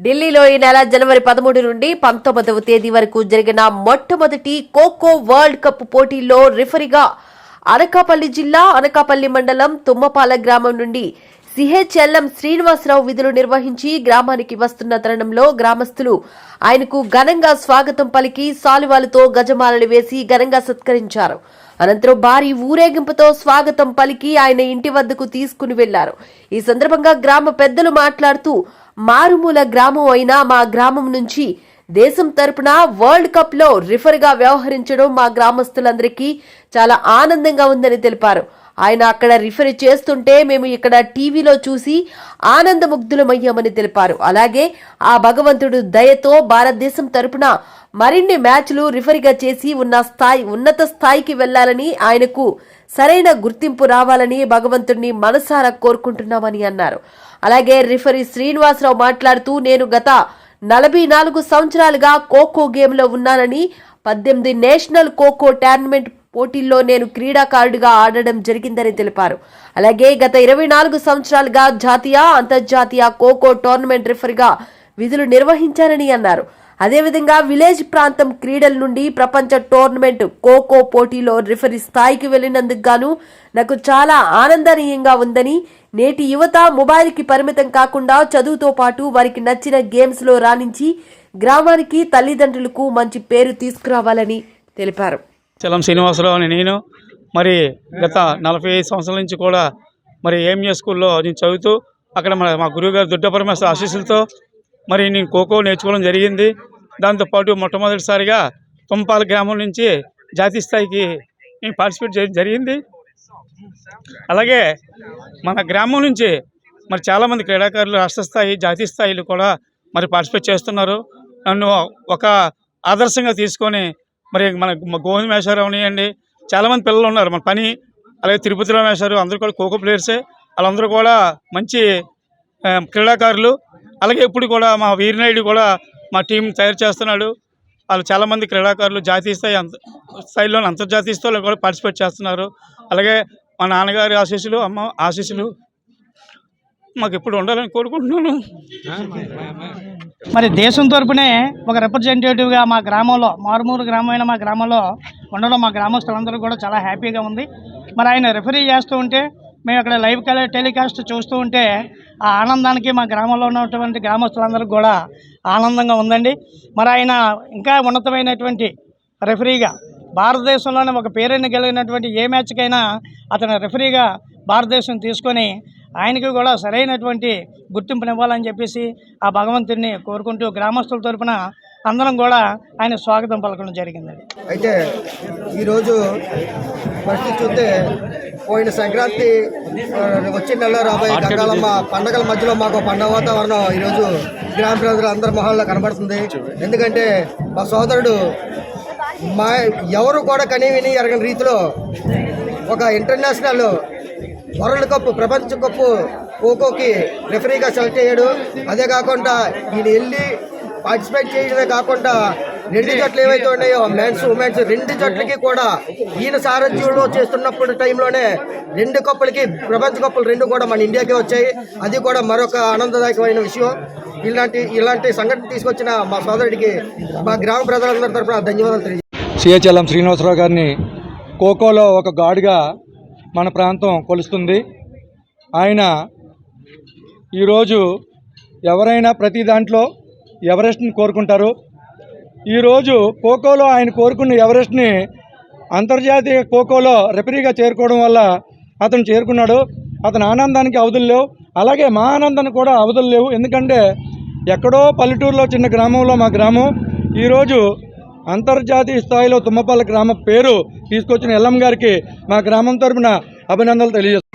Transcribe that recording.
ఢిల్లీలో ఈ నెల జనవరి పదమూడు నుండి పంతొమ్మిదవ తేదీ వరకు జరిగిన మొట్టమొదటి ఖోఖో వరల్డ్ కప్ పోటీల్లో రిఫరీగా అనకాపల్లి జిల్లా అనకాపల్లి మండలం తుమ్మపాల గ్రామం నుండి సిహెచ్ఎల్ఎం శ్రీనివాసరావు విధులు నిర్వహించి గ్రామానికి వస్తున్న తరుణంలో గ్రామస్తులు ఆయనకు ఘనంగా స్వాగతం పలికి సాలువాలతో గజమాలలు వేసి ఘనంగా సత్కరించారు. అనంతరం భారీ ఊరేగింపుతో స్వాగతం పలికి ఆయన ఇంటి వద్దకు తీసుకుని వెళ్ళారు. ఈ సందర్భంగా గ్రామ పెద్దలు మాట్లాడుతూ మారుమూల గ్రామం అయిన మా గ్రామం నుంచి దేశం తరపున వరల్డ్ కప్లో రిఫర్గా వ్యవహరించడం మా గ్రామస్తులందరికీ చాలా ఆనందంగా ఉందని తెలిపారు. ఆయన అక్కడ రిఫర్ చేస్తుంటే మేము ఇక్కడ టీవీలో చూసి ఆనందముగ్ధులమయ్యామని తెలిపారు. అలాగే ఆ భగవంతుడు దయతో భారతదేశం తరపున మరిన్ని మ్యాచ్లు రిఫరీగా చేసి ఉన్న స్థాయి ఉన్నత స్థాయికి వెళ్ళాలని ఆయనకు సరైన గుర్తింపు రావాలని భగవంతుడిని మనసారా కోరుకుంటున్నామని అన్నారు. అలాగే రిఫరీ శ్రీనివాసరావు మాట్లాడుతూ నేను గత నలభై నాలుగు సంవత్సరాలుగా ఖోఖో గేమ్లో ఉన్నానని పద్దెనిమిది నేషనల్ ఖోఖో టోర్నమెంట్ పోటీల్లో నేను క్రీడాకారుడిగా ఆడడం జరిగిందని తెలిపారు. అలాగే గత ఇరవై నాలుగు సంవత్సరాలుగా జాతీయ అంతర్జాతీయ ఖోఖో టోర్నమెంట్ రిఫర్గా విధులు నిర్వహించానని అన్నారు. అదేవిధంగా విలేజ్ ప్రాంతం క్రీడల నుండి ప్రపంచ టోర్నమెంట్ ఖోఖో పోటీలో రిఫరీ స్థాయికి వెళ్ళినందుకు గాను నాకు చాలా ఆనందనీయంగా ఉందని నేటి యువత మొబైల్కి పరిమితం కాకుండా చదువుతో పాటు వారికి నచ్చిన గేమ్స్లో రాణించి గ్రామానికి తల్లిదండ్రులకు మంచి పేరు తీసుకురావాలని తెలిపారు. చలం శ్రీనివాసరావు అని నేను మరి గత నలభై ఐదు సంవత్సరాల నుంచి కూడా మరి ఏఎంఏ స్కూల్లో నేను చదువుతూ అక్కడ మన మా గురువుగారు దుడ్డ పరమేశ్వర ఆశీస్సులతో మరి నేను ఖోఖో నేర్చుకోవడం జరిగింది. దాంతోపాటు మొట్టమొదటిసారిగా తుంపాల గ్రామం నుంచి జాతీయ స్థాయికి నేను పార్టిసిపేట్ చేయడం జరిగింది. అలాగే మన గ్రామం నుంచి మరి చాలామంది క్రీడాకారులు రాష్ట్ర స్థాయి జాతీయ స్థాయిలు కూడా మరి పార్టిసిపేట్ చేస్తున్నారు. నన్ను ఒక ఆదర్శంగా తీసుకొని మరి మన గోవింద్ మేషారు అవనియండి చాలామంది పిల్లలు ఉన్నారు. మన పని అలాగే తిరుపతిలో మేషారు అందరూ కూడా ఖోఖో ప్లేయర్సే. వాళ్ళందరూ కూడా మంచి క్రీడాకారులు. అలాగే ఇప్పుడు కూడా మా వీరనాయుడు కూడా మా టీం తయారు చేస్తున్నాడు. వాళ్ళు చాలామంది క్రీడాకారులు జాతీయ స్థాయి అంత స్థాయిలో అంతర్జాతీయ స్థాయిలో కూడా పార్టిసిపేట్ చేస్తున్నారు. అలాగే మా నాన్నగారి ఆశీస్సులు అమ్మ ఆశీస్సులు మాకు ఎప్పుడు ఉండాలని కోరుకుంటున్నాను. మరి దేశం తరపునే ఒక రిప్రజెంటేటివ్గా మా గ్రామంలో మారుమూరు గ్రామమైన మా గ్రామంలో ఉండడం మా గ్రామస్తులందరూ కూడా చాలా హ్యాపీగా ఉంది. మరి ఆయన రిఫరీ చేస్తూ ఉంటే మేము అక్కడ లైవ్ టెలికాస్ట్ చూస్తూ ఉంటే ఆ ఆనందానికి మా గ్రామంలో ఉన్నటువంటి గ్రామస్తులందరికీ కూడా ఆనందంగా ఉందండి. మరి ఆయన ఇంకా ఉన్నతమైనటువంటి రెఫరీగా భారతదేశంలోనే ఒక పేరుని కలిగినటువంటి ఏ మ్యాచ్కైనా అతను రెఫరీగా భారతదేశం తీసుకొని ఆయనకి కూడా సరైనటువంటి గుర్తింపునివ్వాలని చెప్పేసి ఆ భగవంతుడిని కోరుకుంటూ గ్రామస్తుల తరపున అందరం కూడా ఆయన స్వాగతం పలకడం జరిగిందండి. అయితే ఈరోజు పరిస్థితి చూస్తే పోయిన సంక్రాంతి వచ్చే నెలలో రాబోయే గంగాలమ్మ పండగల మధ్యలో మాకు పండగ వాతావరణం ఈరోజు గ్రామ ప్రజలు అందరి మొహాల్లో కనబడుతుంది. ఎందుకంటే మా సోదరుడు మా ఎవరు కూడా కనీవిని ఎరగని రీతిలో ఒక ఇంటర్నేషనల్ వరల్డ్ కప్ ప్రపంచ కప్ ఖోఖోకి రెఫరీగా సెలెక్ట్ అయ్యాడు. అదే కాకుండా ఈయన వెళ్ళి పార్టిసిపేట్ చేయడమే కాకుండా రెండు జట్లు ఏవైతే ఉన్నాయో మెన్స్ ఉమెన్స్ రెండు జట్లకి కూడా ఈయన సారథ్యంలో చేస్తున్నప్పుడు టైంలోనే రెండు కప్పులకి ప్రపంచ కప్పులు రెండు కూడా మన ఇండియాకే వచ్చాయి. అది కూడా మరొక ఆనందదాయకమైన విషయం. ఇలాంటి ఇలాంటి సంఘటన తీసుకొచ్చిన మా సోదరుడికి మా గ్రామ ప్రజలందరి తరఫున ధన్యవాదాలు తెలియజేస్తాను సిహెచ్ఎల్ఎం శ్రీనివాసరావు గారిని ఖోఖోలో ఒక గాడుగా మన ప్రాంతం కొలుస్తుంది. ఆయన ఈరోజు ఎవరైనా ప్రతి దాంట్లో ఎవరెస్ట్ని కోరుకుంటారు? ఈరోజు ఖోఖోలో ఆయన కోరుకున్న ఎవరెస్ట్ని అంతర్జాతీయ ఖోఖోలో రెఫరీగా చేరుకోవడం వల్ల అతను చేరుకున్నాడు. అతని ఆనందానికి అవధులు లేవు. అలాగే మా ఆనందానికి కూడా అవధులు లేవు. ఎందుకంటే ఎక్కడో పల్లెటూరులో చిన్న గ్రామంలో మా గ్రామం. ఈరోజు అంతర్జాతీయ స్థాయిలో తుమ్మపల్లి గ్రామ పేరు తీసుకొచ్చిన ఎల్లం గారికి మా గ్రామం తరపున అభినందనలు తెలియజేస్తున్నాను